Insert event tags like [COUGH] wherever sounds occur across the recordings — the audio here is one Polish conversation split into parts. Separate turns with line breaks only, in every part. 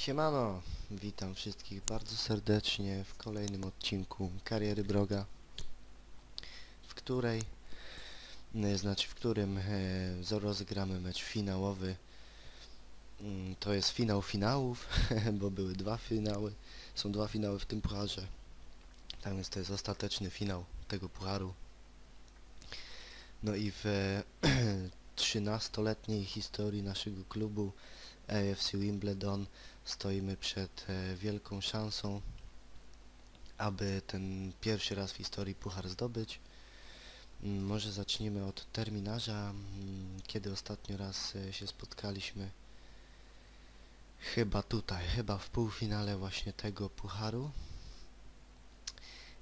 Siemano, witam wszystkich bardzo serdecznie w kolejnym odcinku Kariery Broga, w której, e, znaczy w którym e, rozegramy mecz finałowy. Mm, To jest finał finałów, [LAUGHS] bo były dwa finały, są dwa finały w tym pucharze. Tak więc to jest ostateczny finał tego pucharu. No i w e, [CLEARS THROAT] 13-letniej historii naszego klubu AFC Wimbledon stoimy przed e, wielką szansą, aby ten pierwszy raz w historii puchar zdobyć. Mm, Może zaczniemy od terminarza, mm, kiedy ostatnio raz e, się spotkaliśmy. Chyba tutaj, chyba w półfinale właśnie tego pucharu.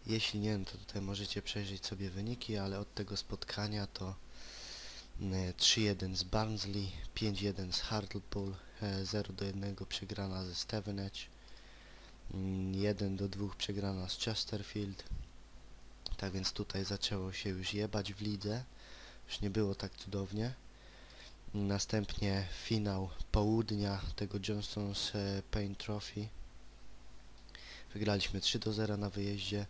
Jeśli nie, no to tutaj możecie przejrzeć sobie wyniki, ale od tego spotkania to 3-1 z Barnsley, 5-1 z Hartlepool, e, 0 do 1 przegrana ze Stevenage, mm, 1 do 2 przegrana z Chesterfield. Tak więc tutaj zaczęło się już jebać w lidze, już nie było tak cudownie. Następnie finał południa tego Johnson's e, Paint Trophy. Wygraliśmy 3 do 0 na wyjeździe.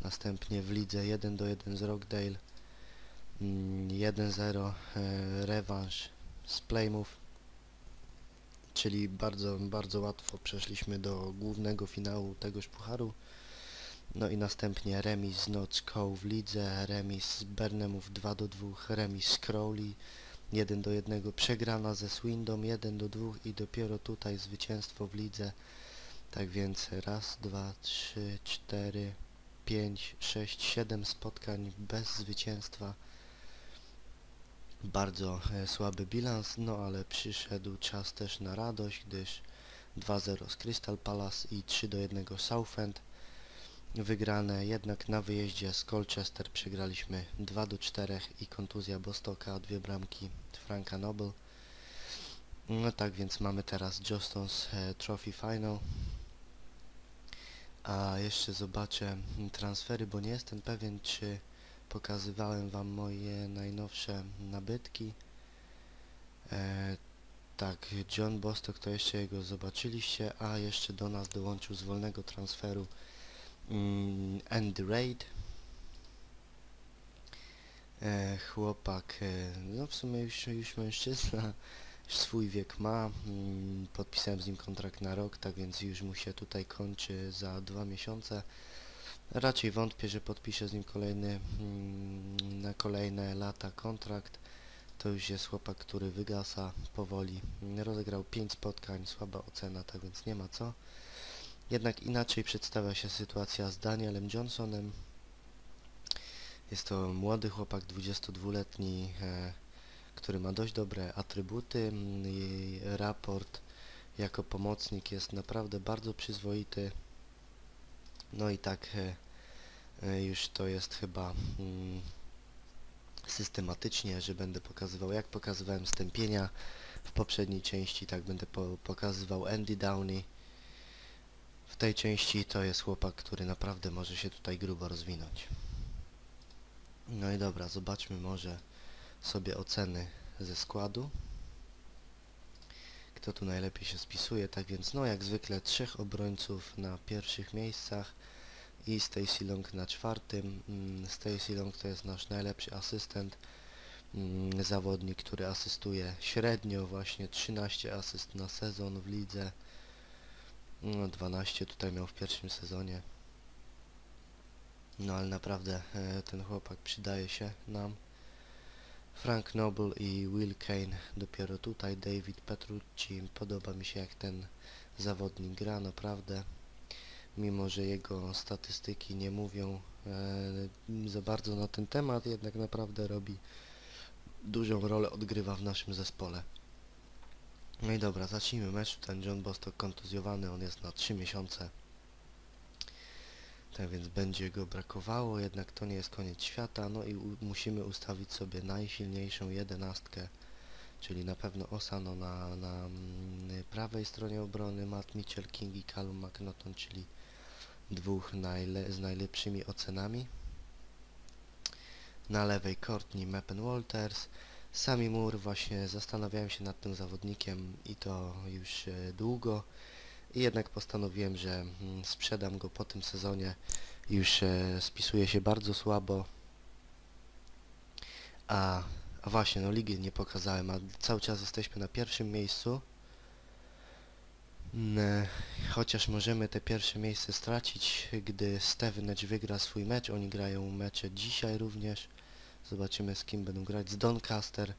Następnie w lidze 1 do 1 z Rockdale. Mm, 1-0 e, rewanż z Plymouth. Czyli bardzo, bardzo łatwo przeszliśmy do głównego finału tegoż pucharu. No i następnie remis z Notts Cove w lidze, remis z Burnhamów 2 do 2, remis z Crowley 1 do 1, przegrana ze Swindon 1 do 2 i dopiero tutaj zwycięstwo w lidze. Tak więc raz, dwa, trzy, cztery, pięć, sześć, siedem spotkań bez zwycięstwa. Bardzo e, słaby bilans, no ale przyszedł czas też na radość, gdyż 2-0 z Crystal Palace i 3 do 1 Southend. Wygrane jednak na wyjeździe z Colchester przegraliśmy 2 do 4 i kontuzja Bostoka, dwie bramki Franka Noble. No tak więc mamy teraz Johnston's e, Trophy Final. A jeszcze zobaczę transfery, bo nie jestem pewien czy pokazywałem wam moje najnowsze nabytki. E, tak, John Bostock to jeszcze jego zobaczyliście, a jeszcze do nas dołączył z wolnego transferu mm, Andy Raid. E, chłopak, e, no w sumie już, już mężczyzna, [LAUGHS] swój wiek ma. Mm, podpisałem z nim kontrakt na rok, tak więc już mu się tutaj kończy za dwa miesiące. Raczej wątpię, że podpiszę z nim kolejny mm, na kolejne lata kontrakt. To już jest chłopak, który wygasa powoli. Rozegrał 5 spotkań, słaba ocena, tak więc nie ma co. Jednak inaczej przedstawia się sytuacja z Danielem Johnsonem. Jest to młody chłopak, 22-letni, e, który ma dość dobre atrybuty. I raport jako pomocnik jest naprawdę bardzo przyzwoity. No i tak e, e, już to jest chyba mm, systematycznie, że będę pokazywał, jak pokazywałem stępienia w poprzedniej części, tak będę po pokazywał Andy Downey. W tej części to jest chłopak, który naprawdę może się tutaj grubo rozwinąć. No i dobra, zobaczmy może sobie oceny ze składu. Kto tu najlepiej się spisuje, tak więc no jak zwykle trzech obrońców na pierwszych miejscach i Stacy Long na czwartym. Mm, Stacy Long to jest nasz najlepszy asystent, mm, zawodnik, który asystuje średnio właśnie 13 asyst na sezon w lidze. No 12 tutaj miał w pierwszym sezonie. No ale naprawdę e, ten chłopak przydaje się nam. Frank Noble i Will Kane dopiero tutaj, David Petrucci, podoba mi się jak ten zawodnik gra, naprawdę. Mimo, że jego statystyki nie mówią e, za bardzo na ten temat, jednak naprawdę robi dużą rolę, odgrywa w naszym zespole. No i dobra, zacznijmy mecz. Ten John Bostock kontuzjowany, on jest na 3 miesiące. Tak więc będzie go brakowało, jednak to nie jest koniec świata. No i musimy ustawić sobie najsilniejszą jedenastkę, czyli na pewno Osano na, na mm, prawej stronie obrony, Matt Mitchell, King i Callum McNaughton, czyli dwóch najle z najlepszymi ocenami. Na lewej Courtney Mappen Walters, Sami Moore, właśnie zastanawiałem się nad tym zawodnikiem i to już e, długo i jednak postanowiłem, że mm, sprzedam go po tym sezonie. Już e, spisuje się bardzo słabo. A, a właśnie, no ligi nie pokazałem, a cały czas jesteśmy na pierwszym miejscu. Mm, Chociaż możemy te pierwsze miejsce stracić, gdy Stevenage wygra swój mecz. Oni grają mecze dzisiaj również. Zobaczymy z kim będą grać. Z Doncaster.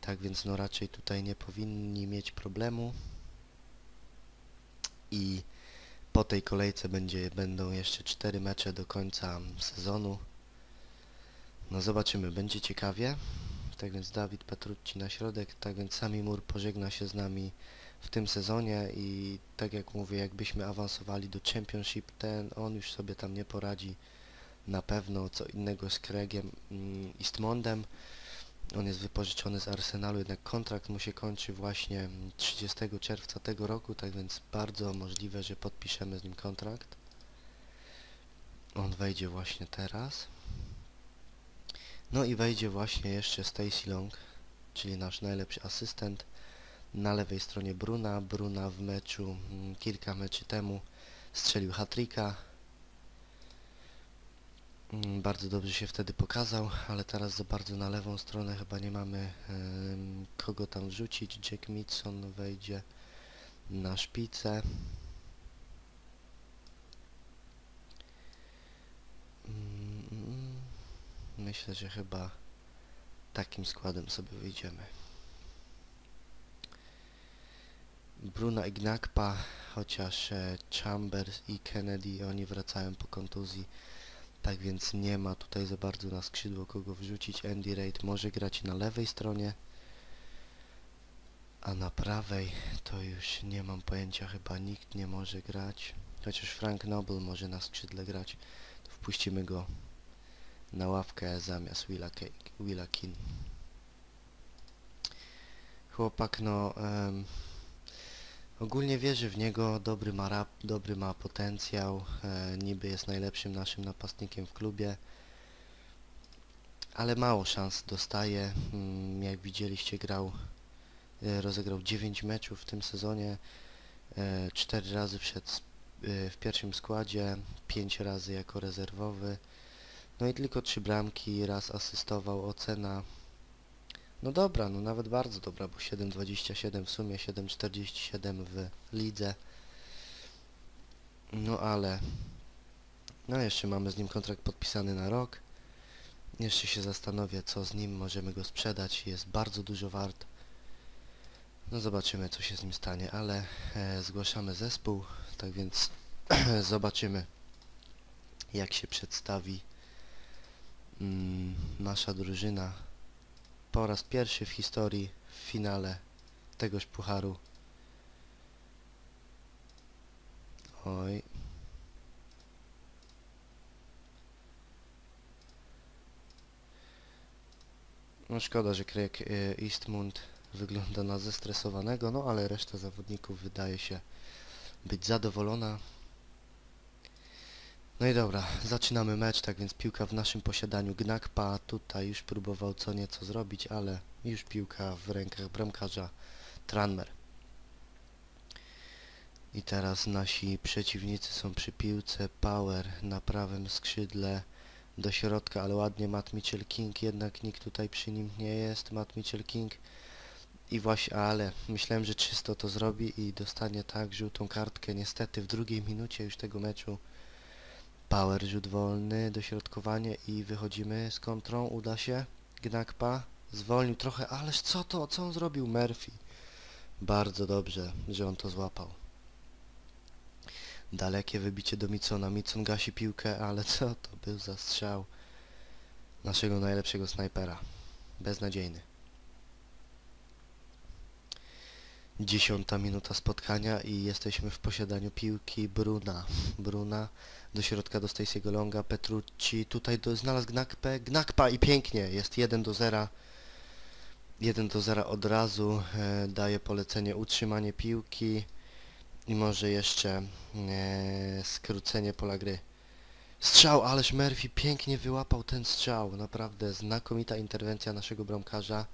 Tak więc no raczej tutaj nie powinni mieć problemu. I po tej kolejce będzie, będą jeszcze cztery mecze do końca sezonu. No zobaczymy, będzie ciekawie. Tak więc Dawid Petrucci na środek, tak więc Sami Mur pożegna się z nami w tym sezonie i tak jak mówię, jakbyśmy awansowali do Championship, ten on już sobie tam nie poradzi na pewno, co innego z Craigiem mm, Eastmondem. On jest wypożyczony z Arsenalu, jednak kontrakt mu się kończy właśnie 30 czerwca tego roku, tak więc bardzo możliwe, że podpiszemy z nim kontrakt. On wejdzie właśnie teraz. No i wejdzie właśnie jeszcze Stacy Long, czyli nasz najlepszy asystent. Na lewej stronie Bruna. Bruna w meczu mm, kilka meczy temu strzelił hat-tricka. Mm, Bardzo dobrze się wtedy pokazał, ale teraz za bardzo na lewą stronę chyba nie mamy kogo tam wrzucić. Jack Mitson wejdzie na szpicę. Mm, Myślę, że chyba takim składem sobie wyjdziemy. Bruna i Gnakpa, chociaż e, Chambers i Kennedy oni wracają po kontuzji, tak więc nie ma tutaj za bardzo na skrzydło kogo wrzucić. Andy Reid może grać na lewej stronie, a na prawej to już nie mam pojęcia, chyba nikt nie może grać. Chociaż Frank Noble może na skrzydle grać, to wpuścimy go na ławkę zamiast Willa, Ke Willa Kin. Chłopak no... em, Ogólnie wierzę w niego, dobry ma rap, dobry ma potencjał, e, niby jest najlepszym naszym napastnikiem w klubie, ale mało szans dostaje. Mm, jak widzieliście grał, e, rozegrał 9 meczów w tym sezonie, e, 4 razy wszedł e, w pierwszym składzie, 5 razy jako rezerwowy, no i tylko 3 bramki, raz asystował, ocena no dobra, no nawet bardzo dobra, bo 7,27 w sumie, 7,47 w lidze. No ale... No jeszcze mamy z nim kontrakt podpisany na rok. Jeszcze się zastanowię, co z nim, możemy go sprzedać, jest bardzo dużo wart. No zobaczymy, co się z nim stanie, ale e, zgłaszamy zespół, tak więc [CLEARS THROAT] zobaczymy, jak się przedstawi mm, nasza drużyna po raz pierwszy w historii w finale tegoż pucharu. Oj. No szkoda, że Craig e, Eastmund wygląda na zestresowanego, no ale reszta zawodników wydaje się być zadowolona. No i dobra, zaczynamy mecz, tak więc piłka w naszym posiadaniu. Gnakpa tutaj już próbował co nieco zrobić, ale już piłka w rękach bramkarza Tranmer. I teraz nasi przeciwnicy są przy piłce. Power na prawym skrzydle do środka, ale ładnie Matt Mitchell King, jednak nikt tutaj przy nim nie jest. Matt Mitchell King i właśnie, ale myślałem, że czysto to zrobi i dostanie tak żółtą kartkę. Niestety w drugiej minucie już tego meczu Power rzut wolny, dośrodkowanie i wychodzimy z kontrą, uda się. Gnakpa zwolnił trochę, ależ co to, co on zrobił? Murphy. Bardzo dobrze, że on to złapał. Dalekie wybicie do Micona. Micon gasi piłkę, ale co to był za strzał naszego najlepszego snajpera. Beznadziejny. Dziesiąta minuta spotkania i jesteśmy w posiadaniu piłki Bruna. Bruna do środka do Stacey'ego Longa, Petrucci, tutaj do, znalazł Gnakpę, Gnakpa i pięknie, jest 1 do 0. 1 do 0 od razu, e, daje polecenie utrzymanie piłki i może jeszcze e, skrócenie pola gry. Strzał, ależ Murphy pięknie wyłapał ten strzał, naprawdę znakomita interwencja naszego bramkarza.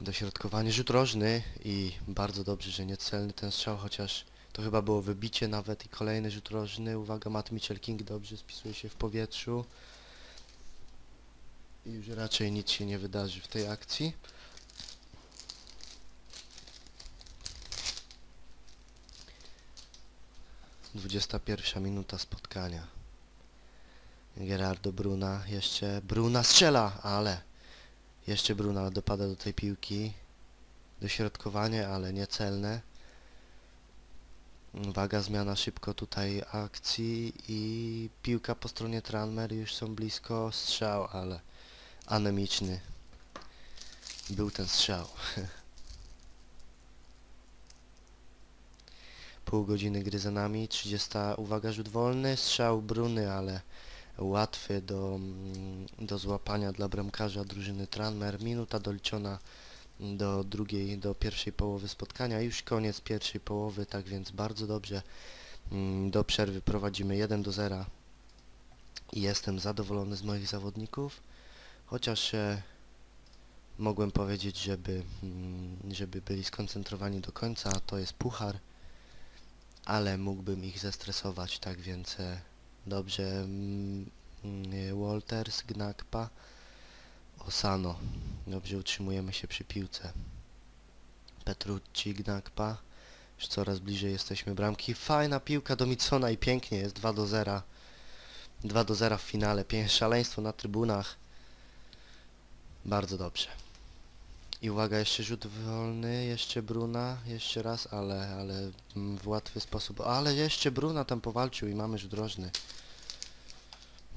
Dośrodkowanie, rzut rożny i bardzo dobrze, że niecelny ten strzał, chociaż to chyba było wybicie nawet i kolejny rzut rożny. Uwaga, Matt Mitchell King dobrze spisuje się w powietrzu. I już raczej nic się nie wydarzy w tej akcji. Dwudziesta pierwsza minuta spotkania. Gerardo Bruna, jeszcze Bruna strzela, ale jeszcze Bruna dopada do tej piłki. Dośrodkowanie, ale niecelne. Uwaga, zmiana szybko tutaj akcji i piłka po stronie Tranmer już są blisko. Strzał, ale anemiczny. Był ten strzał. [LAUGHS] Pół godziny gry za nami, 30, uwaga, rzut wolny, strzał Bruny, ale łatwy do, do złapania dla bramkarza drużyny Tranmer. Minuta doliczona do drugiej, do pierwszej połowy spotkania. Już koniec pierwszej połowy, tak więc bardzo dobrze. Mm, Do przerwy prowadzimy 1 do 0 i jestem zadowolony z moich zawodników, chociaż e, mogłem powiedzieć, żeby, mm, żeby byli skoncentrowani do końca, to jest puchar, ale mógłbym ich zestresować, tak więc e, dobrze. mm, mm, Walters, Gnakpa, Osano. Dobrze utrzymujemy się przy piłce. Petrucci, Gnakpa. Już coraz bliżej jesteśmy bramki. Fajna piłka do Mitsona i pięknie jest 2 do 0. 2 do 0 w finale. Piękne szaleństwo na trybunach. Bardzo dobrze. I uwaga, jeszcze rzut wolny, jeszcze Bruna, jeszcze raz, ale, ale w łatwy sposób. Ale jeszcze Bruna tam powalczył i mamy rzut rożny.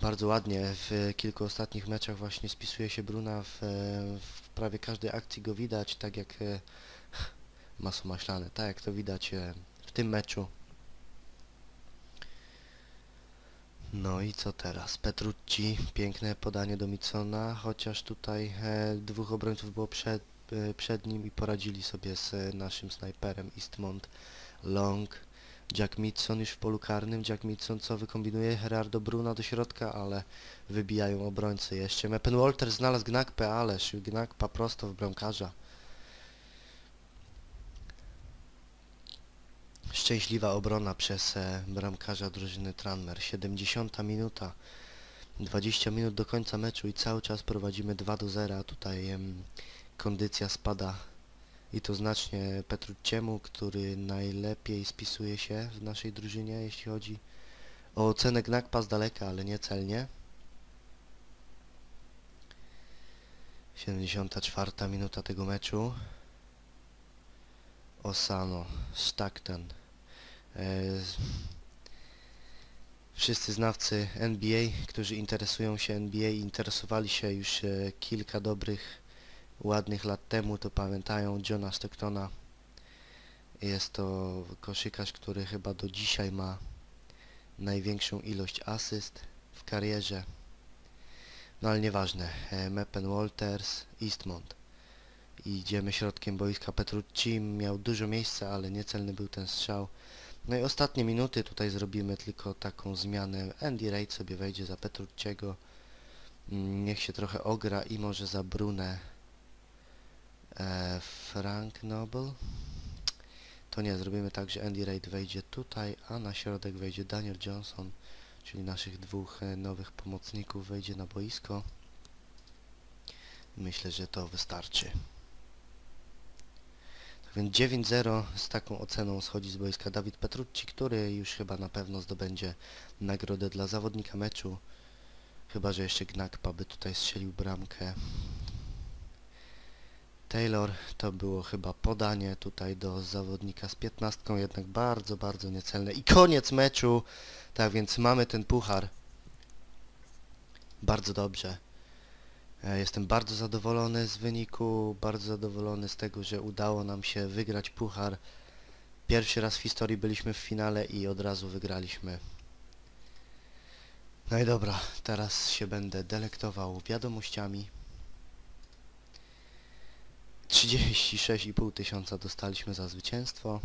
Bardzo ładnie. W kilku ostatnich meczach właśnie spisuje się Bruna. W, w prawie każdej akcji go widać, tak jak e, [LAUGHS] masło maślane, tak jak to widać e, w tym meczu. No i co teraz? Petrucci, piękne podanie do Mitsona, chociaż tutaj e, dwóch obrońców było przed, e, przed nim i poradzili sobie z e, naszym snajperem Eastmont Long. Jack Mitson już w polu karnym. Jack Mitson co wykombinuje? Gerardo Bruna do środka, ale wybijają obrońcy jeszcze. Meppen Walter znalazł Gnakpę, ależ Gnakpa prosto w bramkarza. Szczęśliwa obrona przez e, bramkarza drużyny Tranmer. 70 minuta. 20 minut do końca meczu i cały czas prowadzimy 2 do 0. a Tutaj kondycja spada i to znacznie Petrucciemu, który najlepiej spisuje się w naszej drużynie, jeśli chodzi o ocenę Gnakpa z daleka, ale nie celnie. 74 minuta tego meczu. Osano, Stockton. E, wszyscy znawcy NBA, którzy interesują się NBA, interesowali się już e, kilka dobrych ładnych lat temu, to pamiętają Johna Stocktona. Jest to koszykarz, który chyba do dzisiaj ma największą ilość asyst w karierze. No ale nieważne. E, Meppen Walters, Eastmont. Idziemy środkiem boiska Petrucci. Miał dużo miejsca, ale niecelny był ten strzał. No i ostatnie minuty tutaj zrobimy tylko taką zmianę. Andy Reid sobie wejdzie za Petrucciego. Mm, Niech się trochę ogra i może za Brunę e, Frank Noble. To nie, zrobimy tak, że Andy Reid wejdzie tutaj, a na środek wejdzie Daniel Johnson, czyli naszych dwóch e, nowych pomocników wejdzie na boisko. Myślę, że to wystarczy. Więc 9-0 z taką oceną schodzi z boiska Dawid Petrucci, który już chyba na pewno zdobędzie nagrodę dla zawodnika meczu. Chyba, że jeszcze Gnakpa by tutaj strzelił bramkę. Taylor to było chyba podanie tutaj do zawodnika z 15, jednak bardzo, bardzo niecelne. I koniec meczu! Tak więc mamy ten puchar. Bardzo dobrze. E, Jestem bardzo zadowolony z wyniku, bardzo zadowolony z tego, że udało nam się wygrać puchar. Pierwszy raz w historii byliśmy w finale i od razu wygraliśmy. No i dobra, teraz się będę delektował wiadomościami. 36,5 tysiąca dostaliśmy za zwycięstwo.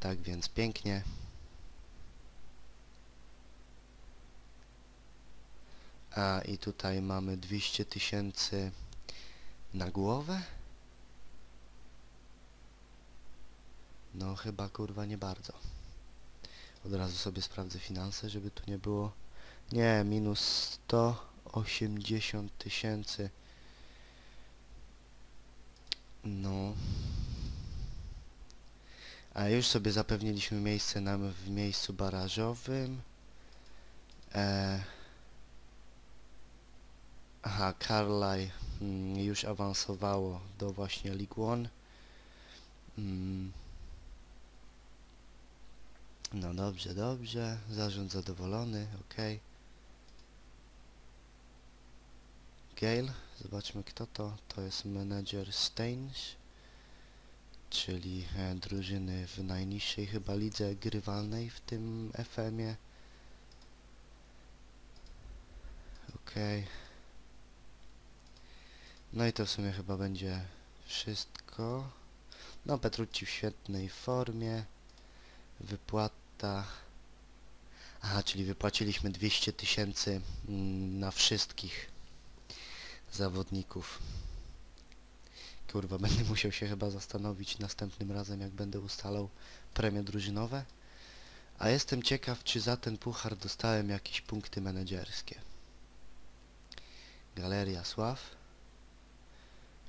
Tak więc pięknie. A i tutaj mamy 200 tysięcy na głowę? No chyba kurwa nie bardzo. Od razu sobie sprawdzę finanse, żeby tu nie było... Nie, minus 180 tysięcy. No... A już sobie zapewniliśmy miejsce nam w miejscu barażowym. E, Aha, Carlisle mm, już awansowało do właśnie League One. Mm. No dobrze, dobrze. Zarząd zadowolony, ok. Gale, zobaczmy kto to. To jest menedżer Staines, czyli e, drużyny w najniższej chyba lidze grywalnej w tym FM-ie. Okej. No i to w sumie chyba będzie wszystko. No Petrucci w świetnej formie. Wypłata... Aha, czyli wypłaciliśmy 200 tysięcy mm, na wszystkich zawodników. Kurwa, [LAUGHS] będę musiał się chyba zastanowić następnym razem, jak będę ustalał premie drużynowe. A jestem ciekaw, czy za ten puchar dostałem jakieś punkty menedżerskie. Galeria Sław.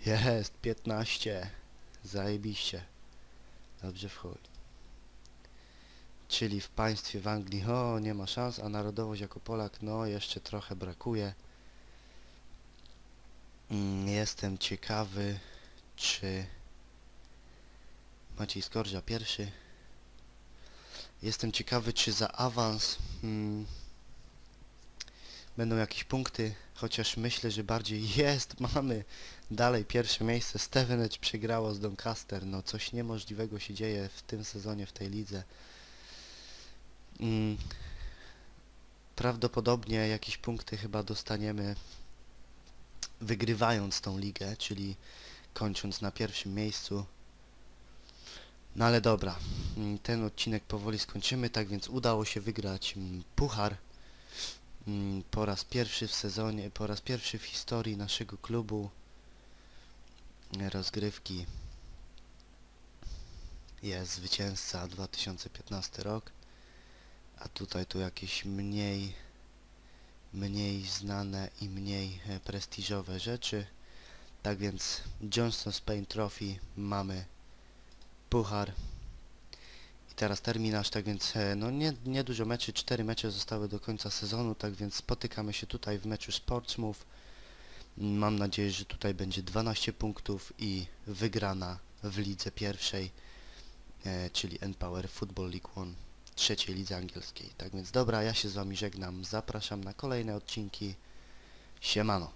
Jest, 15. Zajebiście. Dobrze w chuj. Czyli w państwie w Anglii, o, nie ma szans, a narodowość jako Polak, no, jeszcze trochę brakuje. Mm, Jestem ciekawy, czy Maciej Skorża pierwszy. Jestem ciekawy, czy za awans mm, będą jakieś punkty, chociaż myślę, że bardziej [LAUGHS] jest, mamy dalej pierwsze miejsce. Stevenage przegrało z Doncaster, no coś niemożliwego się dzieje w tym sezonie w tej lidze. Mm, prawdopodobnie jakieś punkty chyba dostaniemy wygrywając tą ligę, czyli kończąc na pierwszym miejscu. No ale dobra, mm, ten odcinek powoli skończymy, tak więc udało się wygrać mm, puchar po raz pierwszy w sezonie, po raz pierwszy w historii naszego klubu rozgrywki. Jest zwycięzca 2015 rok a tutaj tu jakieś mniej mniej znane i mniej e, prestiżowe rzeczy. Tak więc Johnston Spain Trophy mamy puchar teraz terminarz, tak więc e, no nie, nie dużo meczy, 4 mecze zostały do końca sezonu, tak więc spotykamy się tutaj w meczu Sportsmove mam nadzieję, że tutaj będzie 12 punktów i wygrana w lidze pierwszej e, czyli N-Power Football League One trzeciej lidze angielskiej. Tak więc dobra, ja się z Wami żegnam, zapraszam na kolejne odcinki. Siemano.